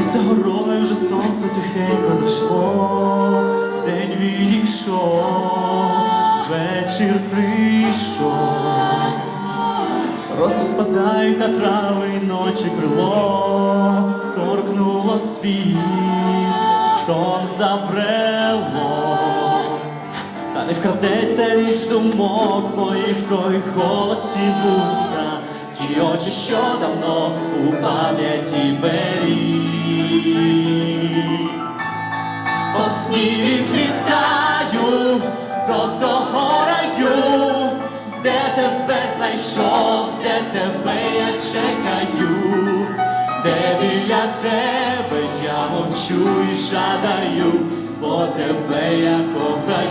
Десь за горою вже сонце тихенько зайшло, день відійшов, вечір прийшов, роси спадають на трави ночі крило, торкнуло світ, сон забрело, та не вкрадеться річ думок моїх той холості вуста, ті очі, що давно у пам'яті бере. По сні відлітаю до того раю, де тебе знайшов, де тебе я чекаю, де біля тебе я мовчу і жадаю, бо тебе я кохаю.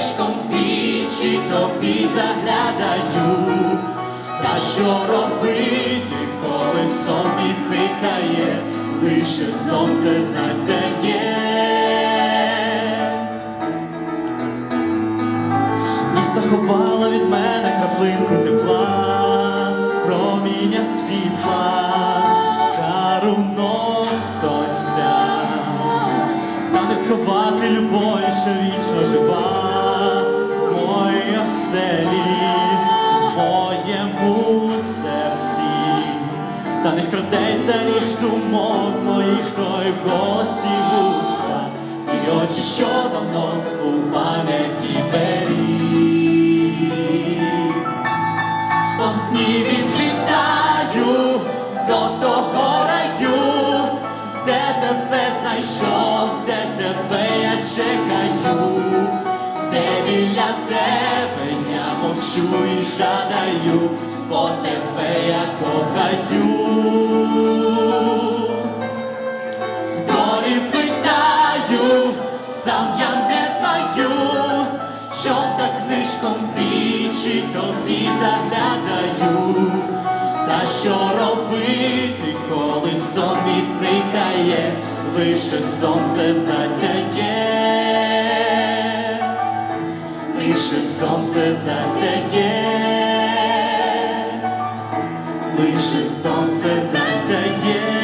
Книжком вічі тобі заглядаю, та що робити, коли сон мій зникає, лише сонце засяє. Ніч заховала від мене краплинку тепла, проміння світла, дарунок сонця, та не сховати любові, що вічно жива та не вкрадеться ніч думок моїх той гості вуста, ті очі, що давно у пам'яті беріг. По сні відлітаю до того раю, де тебе знайшов, де тебе я чекаю, де біля тебе я мовчу і жадаю, бо тебе я кохаю. Вдолі питаю, сам я не знаю, що так книжком вічі тобі заглядаю, та що робити, коли сон мій зникає, лише сонце засяє, лише сонце засяє, лише сонце засяє.